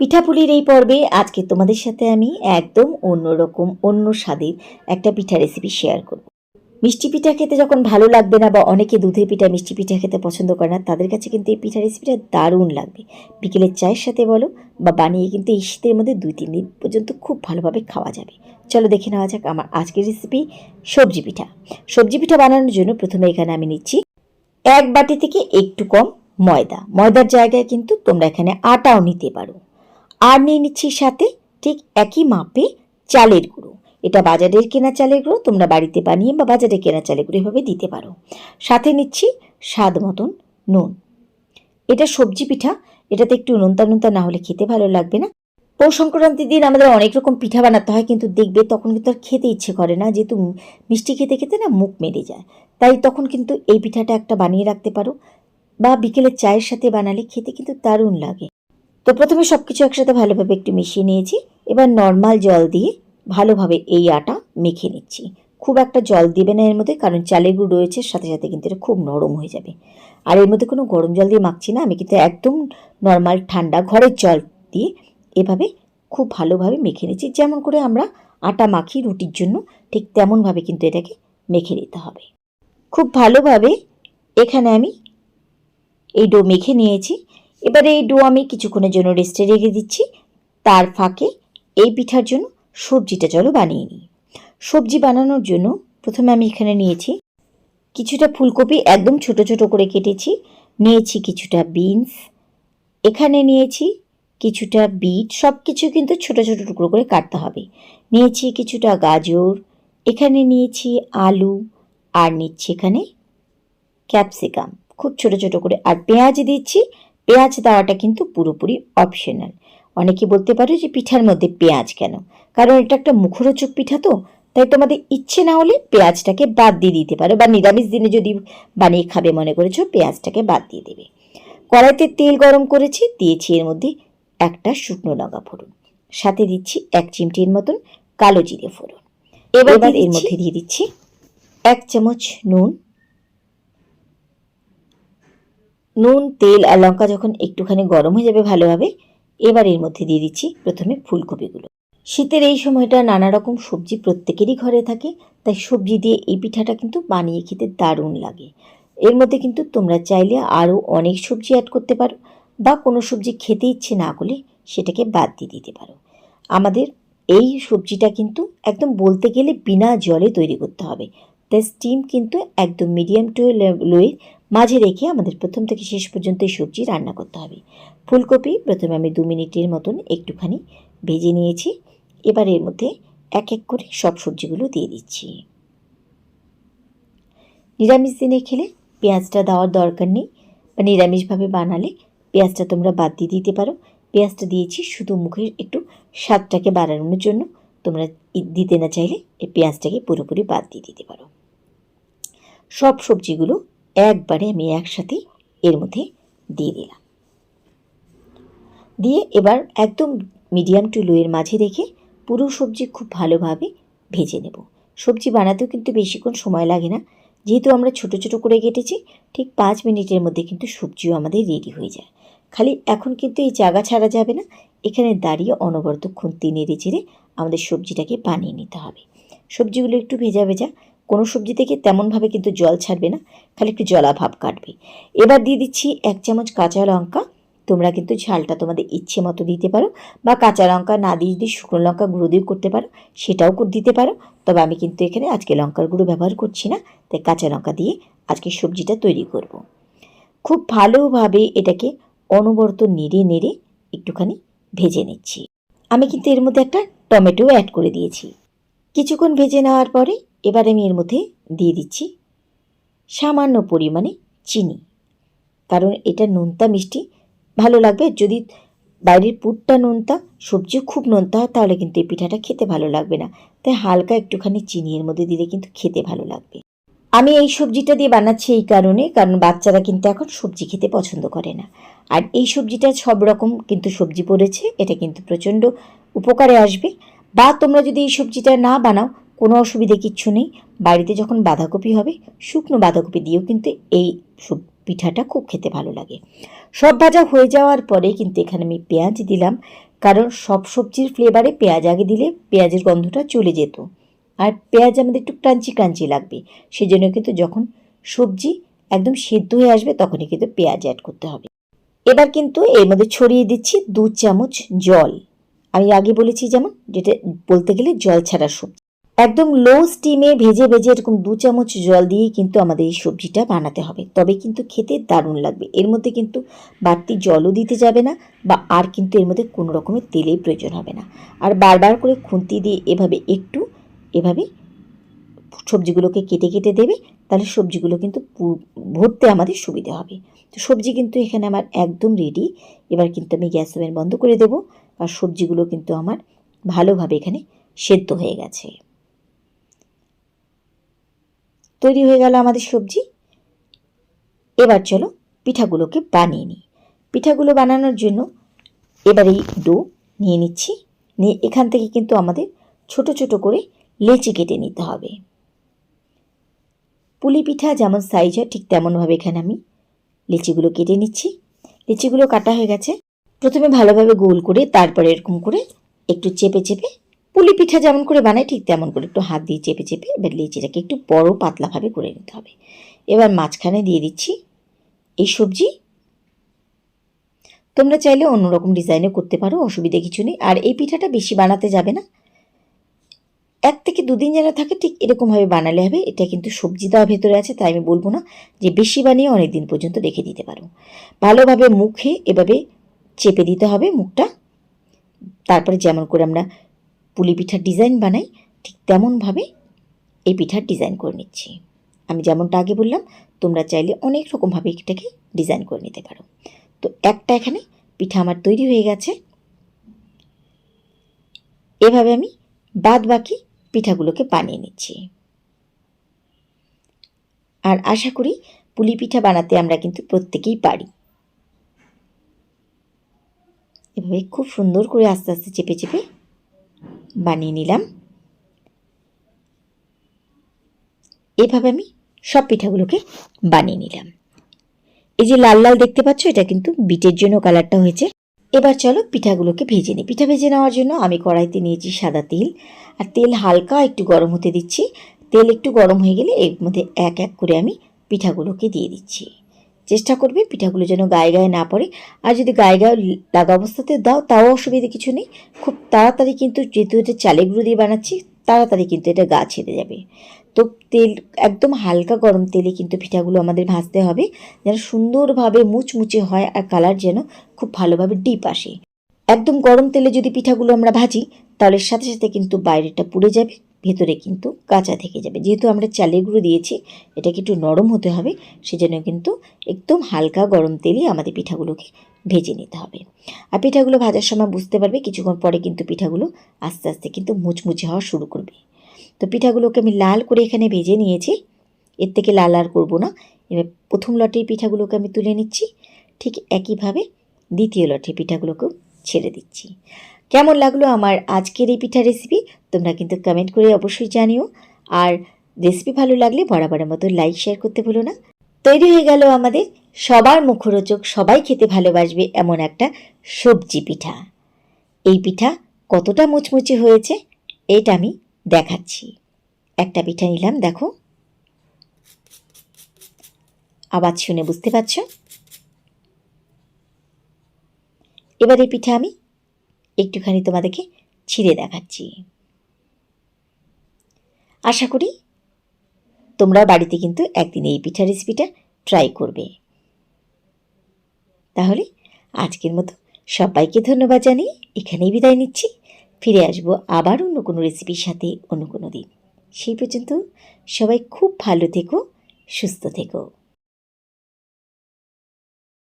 পিঠাপুলির এই পর্বে আজকে তোমাদের সাথে আমি একদম অন্যরকম, অন্য স্বাদের একটা পিঠা রেসিপি শেয়ার করব। মিষ্টি পিঠা খেতে যখন ভালো লাগবে না বা অনেকে দুধের পিঠা, মিষ্টি পিঠা খেতে পছন্দ করে না, তাদের কাছে কিন্তু এই পিঠা রেসিপিটা দারুণ লাগবে। বিকেলের চায়ের সাথে বলো বা বানিয়ে কিন্তু এই শীতের মধ্যে দুই তিন দিন পর্যন্ত খুব ভালোভাবে খাওয়া যাবে। চলো দেখে নেওয়া যাক আমার আজকের রেসিপি সবজি পিঠা। সবজি পিঠা বানানোর জন্য প্রথমে এখানে আমি নিচ্ছি এক বাটি থেকে একটু কম ময়দা। ময়দার জায়গায় কিন্তু তোমরা এখানে আটাও নিতে পারো। আর নিয়ে নিচ্ছি সাথে ঠিক একই মাপে চালের গুঁড়ো। এটা বাজারের কেনা চালের গুঁড়ো, তোমরা বাড়িতে বানিয়ে বা বাজারে কেনা চালের গুঁড়ো এভাবে দিতে পারো। সাথে নিচ্ছি স্বাদ মতন নুন। এটা সবজি পিঠা, এটাতে একটু নোনতা নোনতা না হলে খেতে ভালো লাগবে না। পৌষ সংক্রান্তির দিন আমাদের অনেক রকম পিঠা বানাতে হয়, কিন্তু দেখবে তখন কিন্তু আর খেতে ইচ্ছে করে না, যেহেতু মিষ্টি খেতে খেতে না মুখ মেরে যায়। তাই তখন কিন্তু এই পিঠাটা একটা বানিয়ে রাখতে পারো। বা বিকেলে চায়ের সাথে বানালে খেতে কিন্তু দারুণ লাগে। তো প্রথমে সব কিছু একসাথে ভালোভাবে একটু মিশিয়ে নিয়েছি। এবার নর্মাল জল দিয়ে ভালোভাবে এই আটা মেখে নিচ্ছি। খুব একটা জল দিবে না এর মধ্যে, কারণ চালের গুঁড়ো রয়েছে, সাথে সাথে কিন্তু এটা খুব নরম হয়ে যাবে। আর এর মধ্যে কোনো গরম জল দিয়ে মাখছি না, আমি কিন্তু একদম নর্মাল ঠান্ডা ঘরের জল দিয়ে এভাবে খুব ভালোভাবে মেখে নিচ্ছি। যেমন করে আমরা আটা মাখি রুটির জন্য, ঠিক তেমনভাবে কিন্তু এটাকে মেখে নিতে হবে। খুব ভালোভাবে এখানে আমি এই ডো মেখে নিয়েছি। এবারে এই ডো আমি কিছুক্ষণের জন্য রেস্টে রেখে দিচ্ছি। তার ফাঁকে এই পিঠার জন্য সবজিটা চলো বানিয়ে নিই। সবজি বানানোর জন্য প্রথমে আমি এখানে নিয়েছি কিছুটা ফুলকপি, একদম ছোট ছোট করে কেটেছি। নিয়েছি কিছুটা বিনস। এখানে নিয়েছি কিছুটা বিট। সব কিছু কিন্তু ছোট ছোট টুকরো করে কাটতে হবে। নিয়েছি কিছুটা গাজর। এখানে নিয়েছি আলু। আর নিচ্ছি এখানে ক্যাপসিকাম। খুব ছোট ছোট করে। আর পেঁয়াজ দিচ্ছি। পেঁয়াজ দেওয়াটা কিন্তু পুরোপুরি অপশনাল অনেকে বলতে পারো যে পিঠার মধ্যে পেঁয়াজ কেন? কারণ এটা একটা মুখরোচক পিঠা তো তাই তোমাদের ইচ্ছে না হলে পেঁয়াজটাকে বাদ দিয়ে দিতে পারো বা নিরামিষ দিনে যদি বানিয়ে খাবে মনে করেছ পেঁয়াজটাকে বাদ দিয়ে দেবে। কড়াইতে তেল গরম করেছি দিয়েছি এর মধ্যে একটা শুকনো লঙ্কা ফোড়ন। সাথে দিচ্ছি এক চিমটির মতন কালো জিরে ফোড়ন। এবার এর মধ্যে দিয়ে দিচ্ছি এক চামচ নুন নুন, তেল আর লঙ্কা যখন একটুখানি গরম হয়ে যাবে ভালোভাবে, এবার এর মধ্যে দিয়ে দিচ্ছি প্রথমে ফুলকপিগুলো। শীতের এই সময়টা নানা রকম সবজি প্রত্যেকেরই ঘরে থাকে, তাই সবজি দিয়ে এই পিঠাটা কিন্তু বানিয়ে খেতে দারুণ লাগে। এর মধ্যে কিন্তু তোমরা চাইলে আরও অনেক সবজি অ্যাড করতে পারো, বা কোনো সবজি খেতে ইচ্ছে না করলে সেটাকে বাদ দিয়ে দিতে পারো। আমাদের এই সবজিটা কিন্তু একদম বলতে গেলে বিনা জলে তৈরি করতে হবে, তাই স্টিম কিন্তু একদম মিডিয়াম টু লোয়ের মাঝে রেখে আমাদের প্রথম থেকে শেষ পর্যন্ত এই সবজি রান্না করতে হবে। ফুলকপি প্রথমে আমি দু মিনিটের মতন একটুখানি ভেজে নিয়েছি। এবার এর মধ্যে এক এক করে সব সবজিগুলো দিয়ে দিচ্ছি। নিরামিষ দিনে খেলে পেঁয়াজটা দেওয়ার দরকার নেই। বা নিরামিষভাবে বানালে পেঁয়াজটা তোমরা বাদ দিয়ে দিতে পারো। পেঁয়াজটা দিয়েছি শুধু মুখের একটু স্বাদটাকে বাড়ানোর জন্য। তোমরা দিতে না চাইলে এই পেঁয়াজটাকে পুরোপুরি বাদ দিয়ে দিতে পারো। সব সবজিগুলো একবারে আমি একসাথে এর মধ্যে দিয়ে দিলাম। দিয়ে এবার একদম মিডিয়াম টু লোয়ের মাঝে রেখে পুরো সবজি খুব ভালোভাবে ভেজে নেব। সবজি বানাতেও কিন্তু বেশিক্ষণ সময় লাগে না। যেহেতু আমরা ছোট ছোট করে কেটেছি, ঠিক পাঁচ মিনিটের মধ্যে কিন্তু সবজিও আমাদের রেডি হয়ে যায়। খালি এখন কিন্তু এই জায়গা ছাড়া যাবে না, এখানে দাঁড়িয়ে অনবরত খুন্তি নেড়ে চেড়ে আমাদের সবজিটাকে বানিয়ে নিতে হবে। সবজিগুলো একটু ভেজা ভেজা কোনো সবজি থেকে তেমনভাবে কিন্তু জল ছাড়বে না, খালি একটু জলা ভাব কাটবে। এবার দিয়ে দিচ্ছি এক চামচ কাঁচা লঙ্কা, তোমরা কিন্তু ঝালটা তোমাদের ইচ্ছে মতো দিতে পারো বা কাঁচা লঙ্কা না দিয়ে যদি শুকনো লঙ্কা গুঁড়ো দিয়ে করতে পারো, সেটাও দিতে পারো। তবে আমি কিন্তু এখানে আজকে লঙ্কার গুঁড়ো ব্যবহার করছি না, তাই কাঁচা লঙ্কা দিয়ে আজকে সবজিটা তৈরি করব। খুব ভালোভাবে এটাকে অনবরত নেড়ে নেড়ে একটুখানি ভেজে নিচ্ছি। আমি কিন্তু এর মধ্যে একটা টমেটো অ্যাড করে দিয়েছি। কিছুক্ষণ ভেজে নেওয়ার পরে এবার আমি এর মধ্যে দিয়ে দিচ্ছি সামান্য পরিমাণে চিনি। কারণ এটা নোনতা মিষ্টি, ভালো লাগবে। যদি বাইরের পুরটা নোনতা সবজিও খুব নোনতা হয়, তাহলে কিন্তু এই পিঠাটা খেতে ভালো লাগবে না। তাই হালকা একটুখানি চিনি এর মধ্যে দিলে কিন্তু খেতে ভালো লাগবে। আমি এই সবজিটা দিয়ে বানাচ্ছি এই কারণে, কারণ বাচ্চারা কিন্তু এখন সবজি খেতে পছন্দ করে না। আর এই সবজিটা সব রকম কিন্তু সবজি পড়েছে, এটা কিন্তু প্রচণ্ড উপকারে আসবে। বা তোমরা যদি এই সবজিটা না বানাও কোনো অসুবিধে কিচ্ছু নেই। বাড়িতে যখন বাঁধাকপি হবে, শুকনো বাঁধাকপি দিয়েও কিন্তু এই পিঠাটা খুব খেতে ভালো লাগে। সব ভাজা হয়ে যাওয়ার পরে কিন্তু এখানে আমি পেঁয়াজ দিলাম, কারণ সব সবজির ফ্লেভারে পেঁয়াজ আগে দিলে পেঁয়াজের গন্ধটা চলে যেত। আর পেঁয়াজ আমাদের একটু ক্রাঞ্চি ক্রাঞ্চি লাগবে, সেজন্য কিন্তু যখন সবজি একদম সেদ্ধ হয়ে আসবে তখনই কিন্তু পেঁয়াজ অ্যাড করতে হবে। এবার কিন্তু এর মধ্যে ছড়িয়ে দিচ্ছি দু চামচ জল। আমি আগে বলেছি যেমন, যেটা বলতে গেলে জল ছাড়া সবজি। একদম লো স্টিমে ভেজে ভেজে এরকম দু চামচ জল দিয়ে কিন্তু আমাদের এই সবজিটা বানাতে হবে। তবে কিন্তু খেতে দারুণ লাগবে। এর মধ্যে কিন্তু বাড়তি জলও দিতে যাবে না বা আর কিন্তু এর মধ্যে কোনো রকমের তেলের প্রয়োজন হবে না। আর বারবার করে খুন্তি দিয়ে এভাবে একটু এভাবে সবজিগুলোকে কেটে কেটে দেবে, তাহলে সবজিগুলো কিন্তু ভরতে আমাদের সুবিধা হবে। তো সবজি কিন্তু এখানে আমার একদম রেডি এবার কিন্তু আমি গ্যাস ওভেন বন্ধ করে দেব। আর সবজিগুলো কিন্তু আমার ভালোভাবে এখানে সেদ্ধ হয়ে গেছে। তৈরি হয়ে গেল আমাদের সবজি। এবার চলো পিঠাগুলোকে বানিয়ে নিই। পিঠাগুলো বানানোর জন্য এবার এই ডো নিয়ে নিচ্ছি। নিয়ে এখান থেকে কিন্তু আমাদের ছোট ছোট করে লেচি কেটে নিতে হবে। পুলি পিঠা যেমন সাইজ হয়, ঠিক তেমনভাবে এখানে আমি লিচিগুলো কেটে নিচ্ছি। লিচিগুলো কাটা হয়ে গেছে। প্রথমে ভালোভাবে গোল করে, তারপরে এরকম করে একটু চেপে চেপে পুলি পিঠা যেমন করে বানাই ঠিক তেমন করে একটু হাত দিয়ে চেপে চেপে এবার লিচিটাকে একটু বড় পাতলাভাবে করে নিতে হবে। এবার মাঝখানে দিয়ে দিচ্ছি এই সবজি। তোমরা চাইলে অন্যরকম ডিজাইনও করতে পারো, অসুবিধা কিছু নেই। আর এই পিঠাটা বেশি বানাতে যাবে না। এক থেকে দুদিন যেন থাকে, ঠিক এরকমভাবে বানালে হবে। এটা কিন্তু সবজি দেওয়া ভেতরে আছে, তাই আমি বলব না যে বেশি বানিয়ে অনেক দিন পর্যন্ত রেখে দিতে পারো। ভালোভাবে মুখে এভাবে চেপে দিতে হবে মুখটা। তারপরে যেমন করে আমরা পুলি পিঠার ডিজাইন বানাই, ঠিক তেমনভাবে এই পিঠার ডিজাইন করে নিচ্ছি। আমি যেমনটা আগে বললাম, তোমরা চাইলে অনেক রকমভাবে এটাকে ডিজাইন করে নিতে পারো। তো একটা এখানে পিঠা আমার তৈরি হয়ে গেছে। এভাবে আমি বাদ বাকি পিঠাগুলোকে বানিয়ে নিচ্ছি। আর আশা করি পুলি পিঠা বানাতে আমরা কিন্তু প্রত্যেকেই পারি। এভাবে খুব সুন্দর করে আস্তে আস্তে চেপে চেপে বানিয়ে নিলাম। এভাবে আমি সব পিঠাগুলোকে বানিয়ে নিলাম। এই যে লাল লাল দেখতে পাচ্ছ, এটা কিন্তু বিটের জন্য কালারটা হয়েছে। এবার চলো পিঠাগুলোকে ভেজে নিই। পিঠা ভেজে নেওয়ার জন্য আমি কড়াইতে নিয়েছি সাদা তেল। আর তেল হালকা একটু গরম হতে দিচ্ছি। তেল একটু গরম হয়ে গেলে এর মধ্যে এক এক করে আমি পিঠাগুলোকে দিয়ে দিচ্ছি। চেষ্টা করবে, পিঠাগুলো যেন গায়ে গায়ে না পড়ে। আর যদি গায়ে গায়ে লাগা অবস্থাতে দাও, তাও অসুবিধা কিছু নেই। খুব তাড়াতাড়ি কিন্তু যেহেতু এটা চালে গুঁড়ো দিয়ে বানাচ্ছি, তাড়াতাড়ি কিন্তু এটা গা ছেড়ে যাবে। তো তেল, একদম হালকা গরম তেলে কিন্তু পিঠাগুলো আমাদের ভাজতে হবে, যেন সুন্দরভাবে মুচমুচে হয় আর কালার যেন খুব ভালোভাবে ডিপ আসে। একদম গরম তেলে যদি পিঠাগুলো আমরা ভাজি, তাহলে সাথে সাথে কিন্তু বাইরেটা পুড়ে যাবে। ভেতরে কিন্তু কাঁচা থেকে যাবে। যেহেতু আমরা চালের গুঁড়ো দিয়েছি, এটাকে একটু নরম হতে হবে, সেজন্য কিন্তু একদম হালকা গরম তেলে আমাদের পিঠাগুলোকে ভেজে নিতে হবে। আর পিঠাগুলো ভাজার সময় বুঝতে পারবে, কিছুক্ষণ পরে কিন্তু পিঠাগুলো আস্তে আস্তে কিন্তু মুচমুচে হওয়া শুরু করবে। তো পিঠাগুলোকে আমি লাল করে এখানে ভেজে নিয়েছি, এর থেকে লাল আর করব না। এবার প্রথম লটের পিঠাগুলোকে আমি তুলে নিচ্ছি, ঠিক একইভাবে দ্বিতীয় লটের পিঠাগুলোকেও ছেড়ে দিচ্ছি। কেমন লাগল আমার আজকের এই পিঠা রেসিপি তোমরা কিন্তু কমেন্ট করে অবশ্যই জানিও। আর রেসিপি ভালো লাগলে বরাবরের মতো লাইক শেয়ার করতে ভুলো না। তৈরি হয়ে গেল আমাদের সবার মুখরোচক, সবাই খেতে ভালোবাসবে এমন একটা সবজি পিঠা। এই পিঠা কতটা মুচমুচে হয়েছে, এটা আমি দেখাচ্ছি। একটা পিঠা নিলাম, দেখো। আওয়াজ শুনে বুঝতে পারছ? এবার এই পিঠা আমি একটুখানি তোমাদেরকে ছিঁড়ে দেখাচ্ছি। আশা করি তোমরা বাড়িতে কিন্তু একদিন এই পিঠা রেসিপিটা ট্রাই করবে। তাহলে আজকের মতো সবাইকে ধন্যবাদ জানিয়ে এখানেই বিদায় নিচ্ছি। ফিরে আসব আবার অন্য কোনো রেসিপির সাথে অন্য কোনো দিন। সেই পর্যন্ত সবাই খুব ভালো থেকো, সুস্থ থেকো।